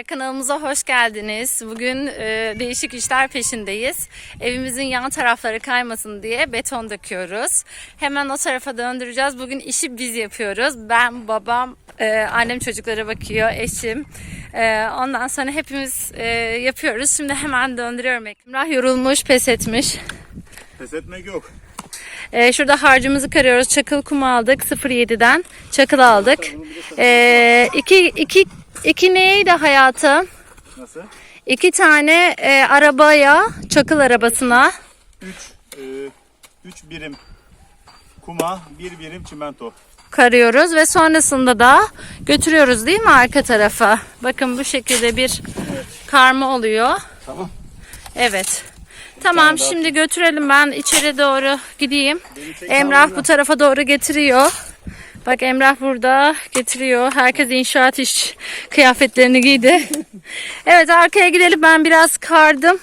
Merhabalar, kanalımıza hoş geldiniz. Bugün e, değişik işler peşindeyiz. Evimizin yan tarafları kaymasın diye beton döküyoruz. Hemen o tarafa döndüreceğiz. Bugün işi biz yapıyoruz. Ben, babam, e, annem çocuklara bakıyor, eşim. E, ondan sonra hepimiz e, yapıyoruz. Şimdi hemen döndürüyorum. Emrah yorulmuş, pes etmiş. Pes etmek yok. Ee, şurada harcımızı karıyoruz. Çakıl kum aldık. 07'den çakıl aldık. Ee, iki, iki, iki neydi hayatım? Nasıl? İki tane e, arabaya, çakıl arabasına 3 3 birim kuma, bir birim çimento. karıyoruz ve sonrasında da götürüyoruz değil mi arka tarafa? Bakın bu şekilde bir karma oluyor. Tamam. Evet. Tamam şimdi götürelim ben içeri doğru gideyim. Emrah bu tarafa doğru getiriyor. Bak Emrah burada getiriyor. Herkes inşaat iş kıyafetlerini giydi. evet arkaya gidelim ben biraz kardım.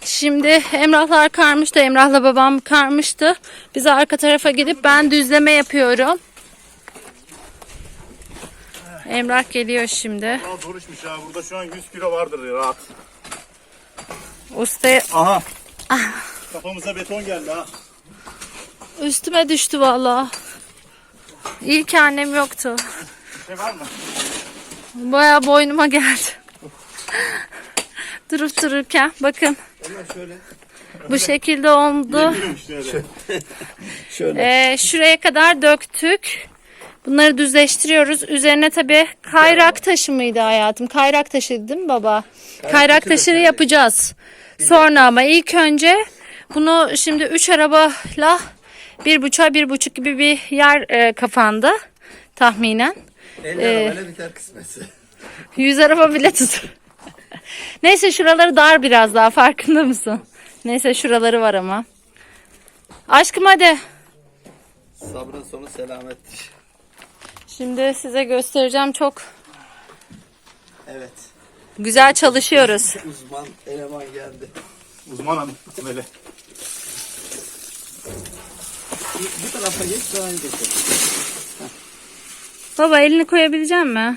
Şimdi Emrahlar karmıştı. Emrah'la babam karmıştı. Biz arka tarafa gidip ben düzleme yapıyorum. Emrah geliyor şimdi. Aa, zor işmiş ya. Burada şu an 100 kilo vardır ya, rahat. Usta Aha. Kafamıza beton geldi ha. Üstüme düştü valla. İyi ki annem yoktu. Şey var mı? Baya boynuma geldi. Durup dururken bakın. Bu şekilde oldu. Birim işte öyle. Ee, şuraya kadar döktük. Bunları düzleştiriyoruz. Üzerine tabi kayrak taşı mıydı hayatım? Kayrak taşı değil mi baba? Kayrak taşı yapacağız. Sonra ama ilk önce bunu şimdi 3 arabayla bir buçuğa bir buçuk gibi bir yer e, kafanda tahminen. 50 Ee, arabayla biter kısmetse. 100 araba bile tut. Neyse şuraları dar biraz daha farkında mısın? Neyse şuraları var ama. Aşkım hadi. Sabrın sonu selamettir. Şimdi size göstereceğim çok Evet. güzel çalışıyoruz. Uzman eleman geldi. Uzman hanım. Böyle. Bu, tarafa geç daha geç. Baba elini koyabilecek mi?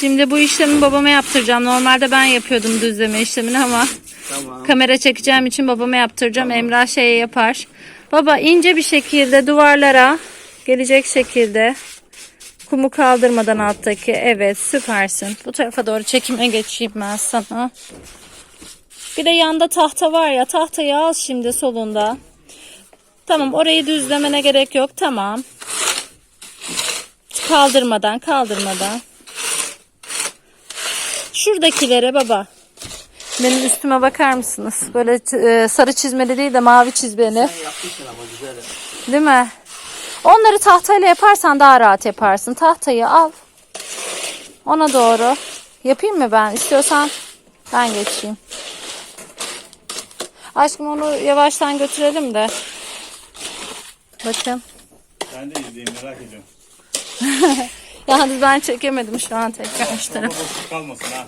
Şimdi bu işlemi babama yaptıracağım. Normalde ben yapıyordum düzleme işlemini ama Tamam. kamera çekeceğim için babama yaptıracağım. Emrah şey yapar. Baba ince bir şekilde duvarlara gelecek şekilde kumu kaldırmadan alttaki. Evet süpersin. Bu tarafa doğru çekime geçeyim ben sana. Bir de yanda tahta var ya tahtayı al şimdi solunda. Tamam orayı düzlemene gerek yok. Tamam. Kaldırmadan kaldırmadan. Şuradakilere baba. Benim üstüme bakar mısınız? Böyle e, sarı çizmeli değil de mavi çizmeli. Sen yapmışsın ama güzel. yap. Değil mi? Onları tahtayla yaparsan daha rahat yaparsın. Tahtayı al. Ona doğru. Yapayım mı ben? İstiyorsan ben geçeyim. Aşkım onu yavaştan götürelim de. Bakın. Ben de izleyeyim merak ediyorum. Yalnız ben çekemedim şu an tekrar şu boşluk kalmasın ha.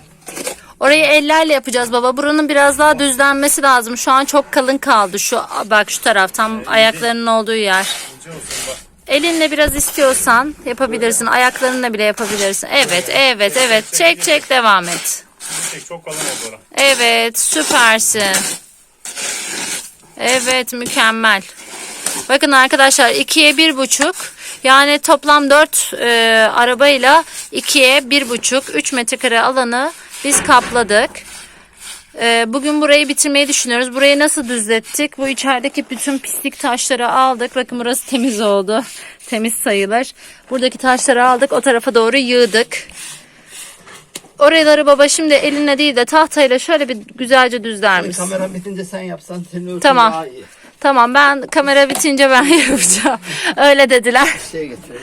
Orayı ellerle yapacağız baba. Buranın biraz daha düzlenmesi lazım. Şu an çok kalın kaldı. Şu bak şu taraf tam ayaklarının olduğu yer. İnce olsun bak. Elinle biraz istiyorsan yapabilirsin. Ayaklarınla bile yapabilirsin. Evet, evet, evet. Çek çek devam et. Tek çok kalın oldu ora. Evet, süpersin. Evet, mükemmel. Bakın arkadaşlar ikiye bir buçuk. Yani toplam dört e, arabayla ikiye bir buçuk, üç metrekare alanı biz kapladık. E, bugün burayı bitirmeyi düşünüyoruz. Burayı nasıl düzlettik? Bu içerideki bütün pislik taşları aldık. Bakın burası temiz oldu. Temiz sayılır. Buradaki taşları aldık. O tarafa doğru yığdık. Oraları baba şimdi elinle değil de tahtayla şöyle bir güzelce düzler misin? Kamera bitince sen yapsan senin ölçün Tamam. daha iyi. Tamam ben kamera bitince ben yapacağım. Öyle dediler. Şey getirelim.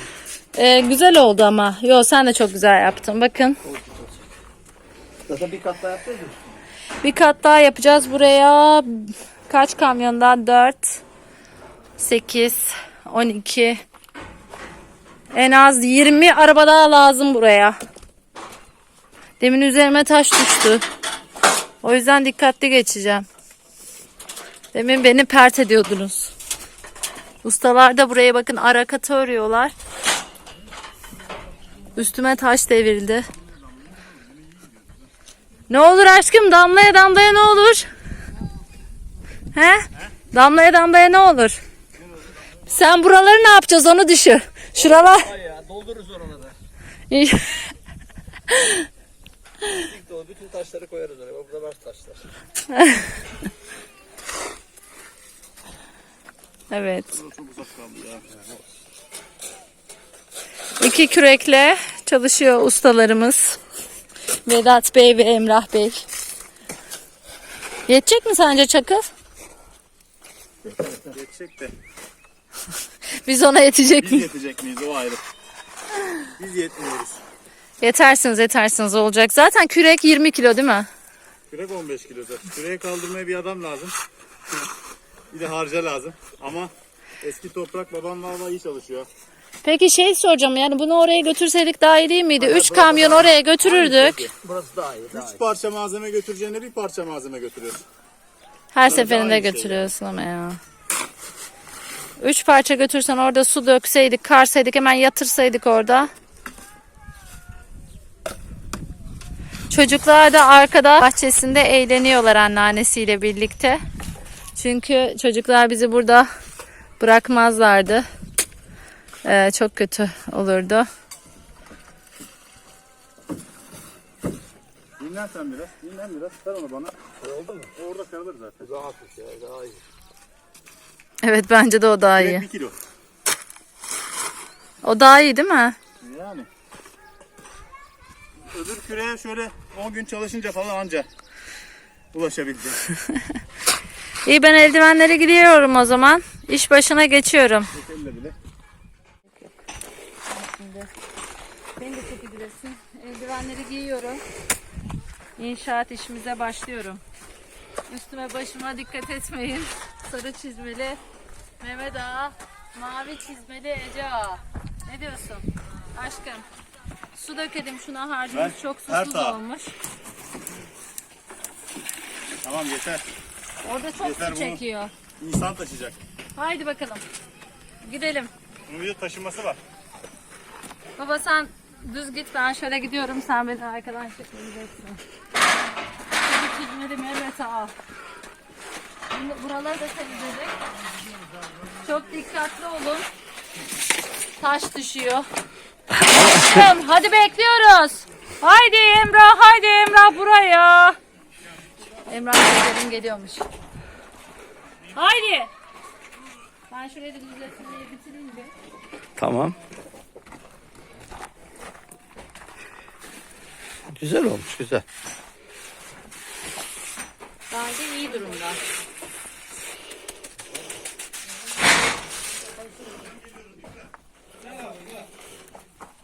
Ee, güzel oldu ama. Yo sen de çok güzel yaptın. Bakın Zaten bir kat daha yapacağız bir kat daha yapacağız buraya. Kaç kamyondan? 4, 8, 12. En az 20 araba daha lazım buraya. Demin üzerime taş düştü. O yüzden dikkatli geçeceğim. Demin beni pert ediyordunuz. Ustalar da buraya bakın ara katı örüyorlar. Üstüme taş devrildi. Ne olur aşkım damlaya damlaya ne olur? He? Damlaya damlaya ne olur? Sen buraları ne yapacağız onu düşün. Şuralar. Doldururuz orana dolu bütün taşları koyarız oraya. Bak Burada var taşlar. evet. Çok uzak kaldı ya. İki kürekle çalışıyor ustalarımız. Vedat Bey ve Emrah Bey. Yetecek mi sence çakıl? Yetecek de. Biz ona yetecek Biz mi? yetecek miyiz o ayrı. Biz yetmiyoruz. Yetersiniz yetersiniz olacak. Zaten kürek 20 kilo değil mi? Kürek 15 kilo zaten. Küreğe kaldırmaya bir adam lazım. Bir de harca lazım. Ama eski toprak babam valla iyi çalışıyor. Peki şey soracağım yani bunu oraya götürseydik daha iyi değil miydi? 3 kamyon oraya götürürdük. Burası daha iyi. Daha iyi. Üç parça malzeme götüreceğine bir parça malzeme götürüyorsun. Her Tabii seferinde aynı şey götürüyorsun ama ya. Üç parça götürsen orada su dökseydik, karsaydık hemen yatırsaydık orada. Çocuklar da arkada bahçesinde eğleniyorlar anneannesiyle birlikte. Çünkü çocuklar bizi burada bırakmazlardı. Ee, çok kötü olurdu. Dinlen sen biraz. Dinlen biraz. Ver onu bana. Oldu mu? O orada kalır zaten. Daha hafif ya. Daha iyi. Evet bence de o daha iyi. Kürek bir kilo. O daha iyi değil mi? Yani. Öbür küreğe şöyle 10 gün çalışınca falan anca ulaşabileceğiz. İyi ben eldivenlere gidiyorum o zaman. İş başına geçiyorum. Elle bile. Beni de çekebilirsin. Eldivenleri giyiyorum. İnşaat işimize başlıyorum. Üstüme başıma dikkat etmeyin. Sarı çizmeli Mehmet Ağa, mavi çizmeli Ece Ağa. Ne diyorsun? Aşkım. Su dökelim şuna harcımız Ben çok susuz taraf. olmuş. Tamam yeter. Orada çok Yeter su bunu. çekiyor. İnsan taşıyacak. Haydi bakalım. Gidelim. Bunun bir de taşıması var. Baba sen düz git ben şöyle gidiyorum sen beni arkadan çekmeyeceksin. Seni çizmeli Mehmet Ağa. Bunu- Buraları da temizledik. Çok dikkatli olun. Taş düşüyor. Aşkım, hadi bekliyoruz. Haydi Emrah, haydi Emrah buraya. Emrah dedim geliyormuş. Haydi. Ben şurayı da düzeltmeyi bitireyim bir. Tamam. Güzel olmuş güzel. Bence iyi durumda.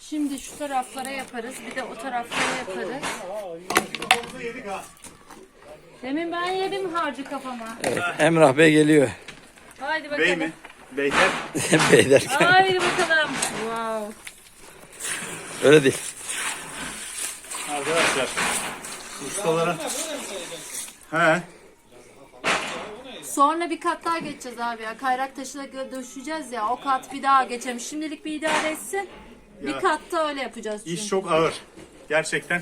Şimdi şu taraflara yaparız. Bir de o taraflara yaparız. Demin ben yedim harcı kafama. Evet, Emrah Bey geliyor. Haydi bakalım. Bey mi? Beyler. Bey derken. Haydi bakalım. Wow. Öyle değil. Arkadaşlar. Ustalara. He. Sonra bir kat daha geçeceğiz abi ya. Kayrak taşına döşeceğiz ya. O kat bir daha geçelim. Şimdilik bir idare etsin. Bir Ya. katta öyle yapacağız çünkü. İş çok ağır. Gerçekten.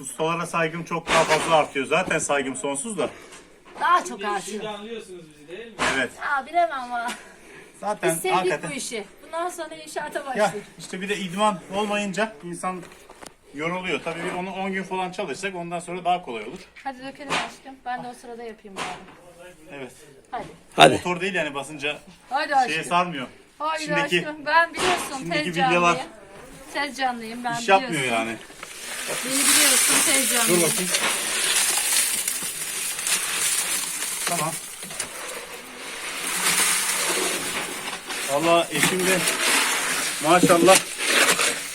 Ustalara saygım çok daha fazla artıyor. Zaten saygım sonsuz da. Daha çok artıyor. Evet. Ya bilemem ama. Zaten Biz sevdik hakikaten. bu işi. Bundan sonra inşaata Ya başlıyoruz. işte bir de idman olmayınca insan yoruluyor. Tabii bir onu 10 gün falan çalışsak ondan sonra daha kolay olur. Hadi dökelim aşkım. Ben de o sırada yapayım bari. Evet. Hadi. Hadi. Motor değil yani basınca Hadi aşkım. şeye sarmıyor. Haydi Şimdiki- aşkım. Ben biliyorsun tez canlıyım. Tez canlıyım ben İş biliyorsun. yapmıyor yani. Beni biliyorsun tez Dur canlıyım. bakayım. Tamam. Valla eşim de maşallah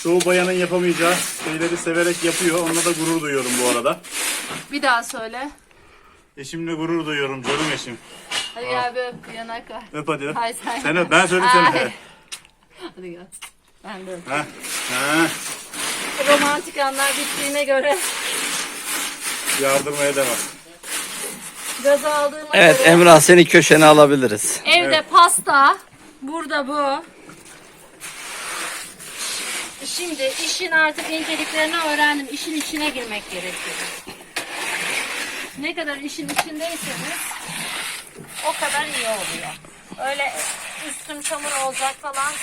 çoğu bayanın yapamayacağı şeyleri severek yapıyor. Onunla da gurur duyuyorum bu arada. Bir daha söyle. Eşimle gurur duyuyorum canım eşim. Hadi gel bir öp yanak ver. Öp hadi. Hay sen. Sen öp ben söyleyeyim sen öp. Hadi gel. Ben de öp. Ha. Ha. Romantik anlar bittiğine göre Yardırmaya devam. göz aldığıma Evet göre Emrah seni köşene alabiliriz. evde pasta burada bu. Şimdi işin artık inceliklerini öğrendim. İşin içine girmek gerekiyor. Ne kadar işin içindeyseniz o kadar iyi oluyor. Öyle üstüm çamur olacak falan.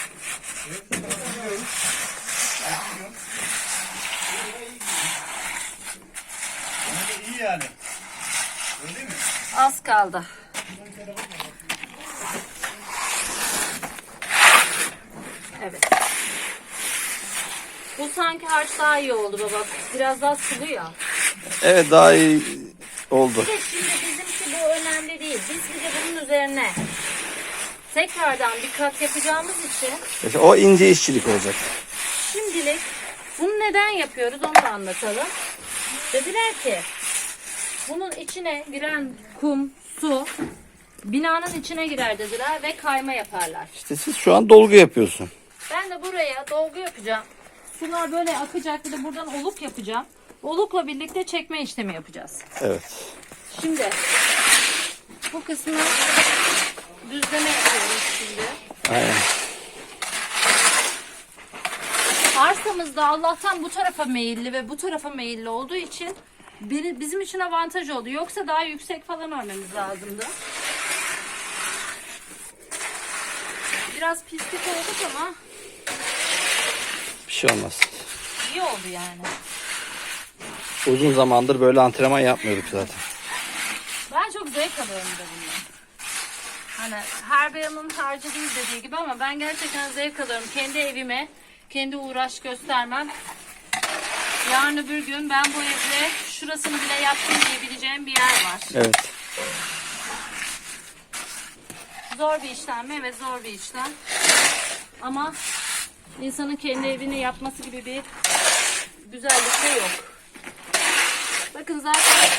İyi yani. Öyle mi? Az kaldı. Evet. Bu sanki harç daha iyi oldu baba. Biraz daha sıvı ya. Evet daha iyi oldu. Bir de şimdi bizimki bu önemli değil. Biz bir de bunun üzerine tekrardan bir kat yapacağımız için İşte o ince işçilik olacak. şimdilik bunu neden yapıyoruz onu da anlatalım. Dediler ki bunun içine giren kum, su binanın içine girer dediler ve kayma yaparlar. İşte siz şu an dolgu yapıyorsun. Ben de buraya dolgu yapacağım. Sular böyle akacak bir de buradan oluk yapacağım. Olukla birlikte çekme işlemi yapacağız. Evet. Şimdi bu kısmı düzleme yapıyoruz şimdi. Aynen. Arsamız da Allah'tan bu tarafa meyilli ve bu tarafa meyilli olduğu için biri- bizim için avantaj oldu. Yoksa daha yüksek falan örmemiz lazımdı. Biraz pislik olduk ama Bir şey olmaz. iyi oldu yani. Uzun zamandır böyle antrenman yapmıyorduk zaten. Zevk alıyorum de bundan. Hani her bayanın harcı değil dediği gibi ama ben gerçekten zevk alıyorum. Kendi evime, kendi uğraş göstermem. Yarın öbür gün ben bu evde şurasını bile yaptım diyebileceğim bir yer var. Evet. Zor bir işlem mi? Evet zor bir işlem. Ama insanın kendi evini yapması gibi bir güzellik de yok. Bakın zaten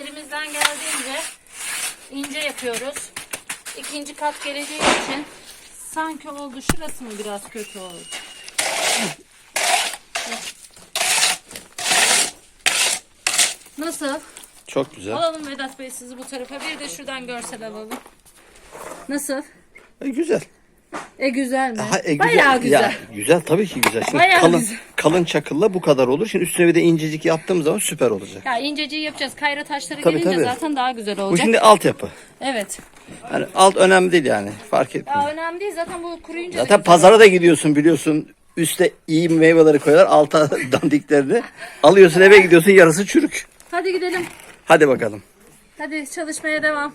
elimizden geldiğince ince yapıyoruz. İkinci kat geleceği için sanki oldu. Şurası mı biraz kötü oldu? Nasıl? Çok güzel. Alalım Vedat Bey sizi bu tarafa. Bir de şuradan görsel alalım. Nasıl? E, güzel. E güzel mi? Ha, e, Bayağı güzel. Ya, güzel tabii ki güzel. Şimdi Bayağı kalın, güzel. kalın çakılla bu kadar olur. Şimdi üstüne bir de incecik yaptığımız zaman süper olacak. Ya inceciği yapacağız. Kayra taşları Tabii, gelince tabii. zaten daha güzel Bu olacak. şimdi altyapı. Evet. Yani alt önemli değil yani. Fark etmiyor. Ya önemli değil. Zaten bu kuruyunca da Zaten güzel. pazara da gidiyorsun biliyorsun. Üste iyi meyveleri koyar, alta dandiklerini. Alıyorsun eve gidiyorsun yarısı çürük. Hadi gidelim. Hadi bakalım. Hadi çalışmaya devam.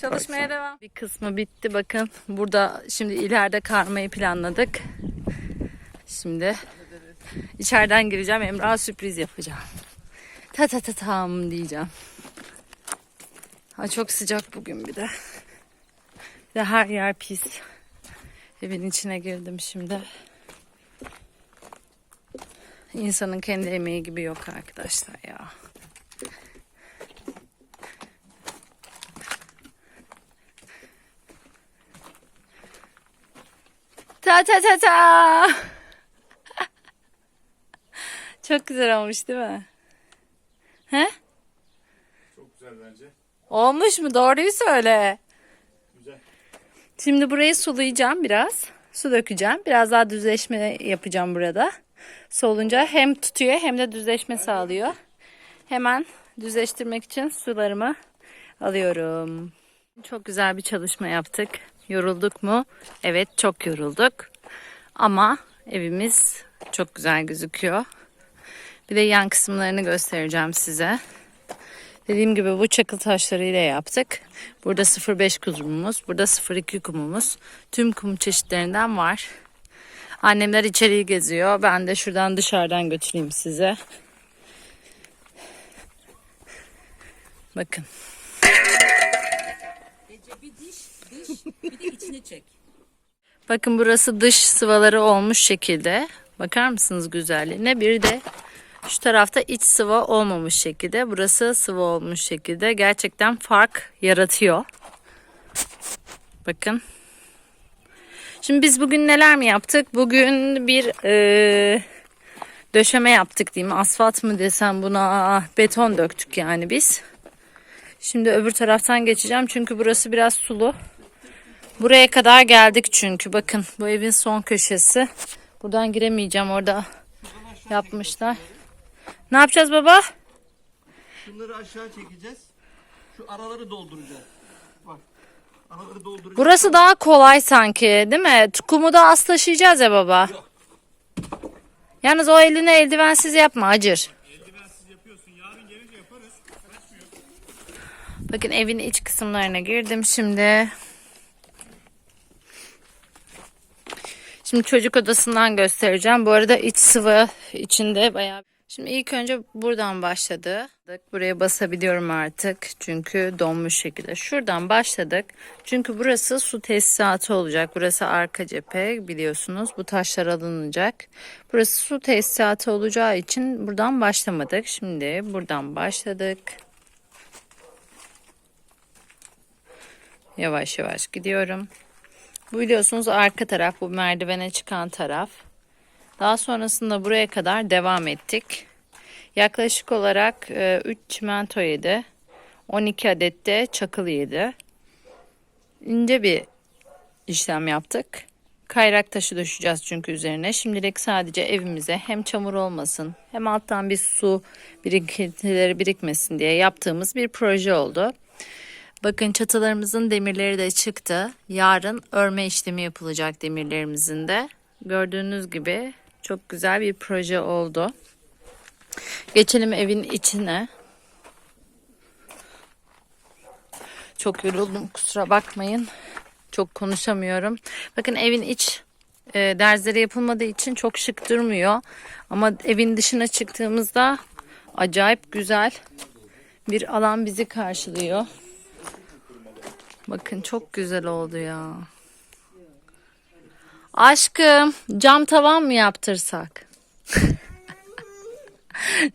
Çalışmaya devam. Bir kısmı bitti bakın. Burada şimdi ileride karmayı planladık. Şimdi içeriden gireceğim. Emrah'a sürpriz yapacağım. Ta ta ta tam diyeceğim. Ha, çok sıcak bugün bir de. Bir de her yer pis. Evin içine girdim şimdi. İnsanın kendi emeği gibi yok arkadaşlar ya. Ta ta ta ta. Çok güzel olmuş değil mi? He? Çok güzel bence. Olmuş mu? Doğruyu söyle. Güzel. Şimdi burayı sulayacağım biraz. Su dökeceğim. Biraz daha düzleşme yapacağım burada. Su olunca hem tutuyor hem de düzleşme sağlıyor. Hemen düzleştirmek için sularımı alıyorum. Çok güzel bir çalışma yaptık. Yorulduk mu? Evet çok yorulduk. Ama evimiz çok güzel gözüküyor. Bir de yan kısımlarını göstereceğim size. Dediğim gibi bu çakıl taşlarıyla yaptık. Burada 0.5 kumumuz, burada 0.2 kumumuz. Tüm kum çeşitlerinden var. Annemler içeriği geziyor. Ben de şuradan dışarıdan götüreyim size. Bakın. Bakın burası dış sıvaları olmuş şekilde. Bakar mısınız güzelliğine? Bir de şu tarafta iç sıva olmamış şekilde. Burası sıvı olmuş şekilde. Gerçekten fark yaratıyor. Bakın. Şimdi biz bugün neler mi yaptık? Bugün bir e, döşeme yaptık diyeyim. Asfalt mı desem buna beton döktük yani biz. Şimdi öbür taraftan geçeceğim çünkü burası biraz sulu. Buraya kadar geldik çünkü bakın bu evin son köşesi. Buradan giremeyeceğim orada yapmışlar. Ne yapacağız baba? Bunları aşağı çekeceğiz. Şu araları dolduracağız. Bak. Araları dolduracağız. Burası daha kolay sanki değil mi? Kumu da az taşıyacağız ya baba. Yalnız o elini eldivensiz yapma acır. Bakın evin iç kısımlarına girdim şimdi. Şimdi çocuk odasından göstereceğim. Bu arada iç sıvı içinde bayağı. Şimdi ilk önce buradan başladı. Buraya basabiliyorum artık. Çünkü donmuş şekilde. Şuradan başladık. Çünkü burası su tesisatı olacak. Burası arka cephe biliyorsunuz. Bu taşlar alınacak. Burası su tesisatı olacağı için buradan başlamadık. Şimdi buradan başladık. Yavaş yavaş gidiyorum. Bu biliyorsunuz arka taraf, bu merdivene çıkan taraf. Daha sonrasında buraya kadar devam ettik. Yaklaşık olarak 3 çimento yedi. 12 adet de çakıl yedi. İnce bir işlem yaptık. Kayrak taşı düşeceğiz çünkü üzerine. Şimdilik sadece evimize hem çamur olmasın hem alttan bir su birikintileri birikmesin diye yaptığımız bir proje oldu. Bakın çatılarımızın demirleri de çıktı. Yarın örme işlemi yapılacak demirlerimizin de. Gördüğünüz gibi çok güzel bir proje oldu. Geçelim evin içine. Çok yoruldum kusura bakmayın. Çok konuşamıyorum. Bakın evin iç e, derzleri yapılmadığı için çok şık durmuyor. Ama evin dışına çıktığımızda acayip güzel bir alan bizi karşılıyor. Bakın çok güzel oldu ya. Aşkım cam tavan mı yaptırsak?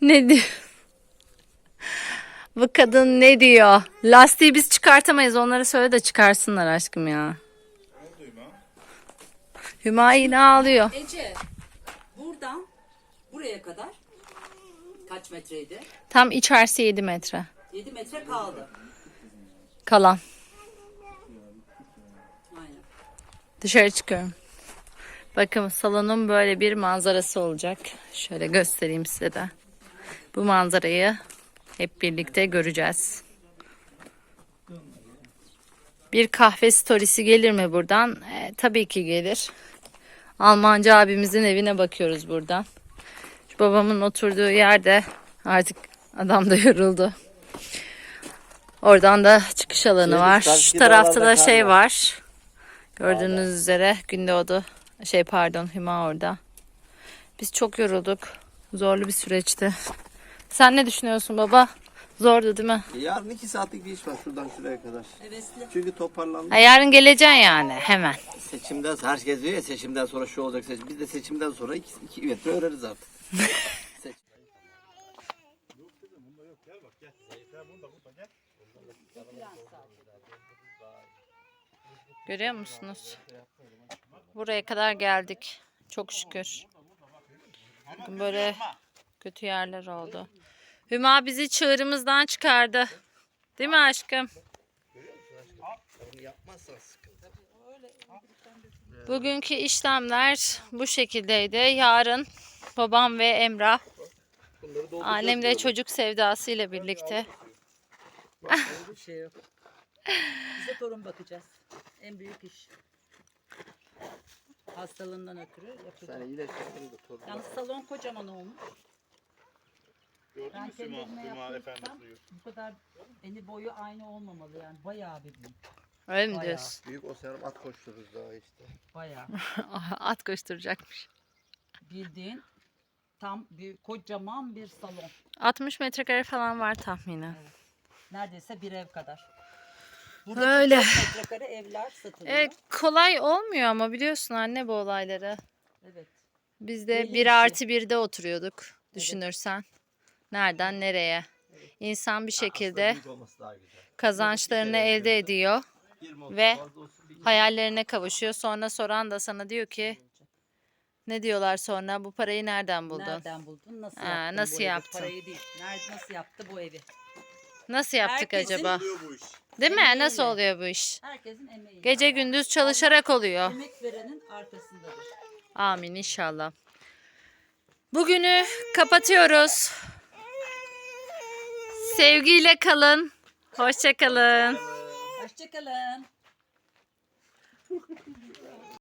ne diyor? Bu kadın ne diyor? Lastiği biz çıkartamayız. Onlara söyle de çıkarsınlar aşkım ya. Hüma yine ağlıyor. Ece buradan buraya kadar kaç metreydi? Tam içerisi 7 metre. 7 metre kaldı. Kalan. Dışarı çıkıyorum. Bakın salonun böyle bir manzarası olacak. Şöyle göstereyim size de. Bu manzarayı hep birlikte göreceğiz. Bir kahve storiesi gelir mi buradan? E, tabii ki gelir. Almancı abimizin evine bakıyoruz buradan. Şu babamın oturduğu yerde artık adam da yoruldu. Oradan da çıkış alanı var. Şu tarafta da şey var. Gördüğünüz üzere Gündoğdu şey pardon Hüma orada. Biz çok yorulduk. Zorlu bir süreçti. Sen ne düşünüyorsun baba? Zordu değil mi? Yarın iki saatlik bir iş var şuradan şuraya kadar. Hevesli. Çünkü toparlandık. Ha, yarın geleceksin yani hemen. Seçimden herkes diyor ya seçimden sonra şu olacak seçim. Biz de seçimden sonra iki, iki metre öğreniriz artık. Görüyor musunuz? Buraya kadar geldik. Çok şükür. Böyle kötü yerler oldu. Hüma bizi çığırımızdan çıkardı. Değil mi aşkım? Bugünkü işlemler bu şekildeydi. Yarın babam ve Emrah annem de çocuk sevdası ile birlikte Bir şey. Bize torun bakacağız. En büyük iş. Hastalığından ötürü Sen yapacağız. iyileştirdin de torun. Yalnız salon kocaman olmuş. Gördün Ben mü Sima? kendilerine Sima suyu. bu kadar eni boyu aynı olmamalı yani. Bayağı bir büyük. öyle mi Bayağı. diyorsun? Büyük oseanım at koştururuz daha işte. Bayağı. At koşturacakmış. Bildiğin tam bir kocaman bir salon. 60 metrekare falan var tahminen. Neredeyse bir ev kadar. Burada Öyle. 44 metrekare evler satılıyor. Evet, kolay olmuyor ama biliyorsun anne bu olayları. Evet. Biz de Belli bir bir şey. artı birde oturuyorduk düşünürsen. Nereden nereye? İnsan bir şekilde Büyük olması daha güzel. kazançlarını elde ediyor. Olsun, Ve fazla olsun, bir- Hayallerine kavuşuyor. Sonra soran da sana diyor ki ne diyorlar sonra bu parayı nereden buldun? Nereden buldun? Nasıl Ha, yaptın nasıl bu evi? yaptın? Parayı değil. Nerede, nasıl yaptı bu evi? Nasıl yaptık Herkesin- acaba? Oluyor bu iş. Değil mi? Emeğiyle. Nasıl oluyor bu iş? Herkesin emeği. Gece gündüz çalışarak oluyor. Emek verenin arkasındadır. Amin inşallah. Bugünü kapatıyoruz. Sevgiyle kalın. Hoşça kalın. Hoşçakalın.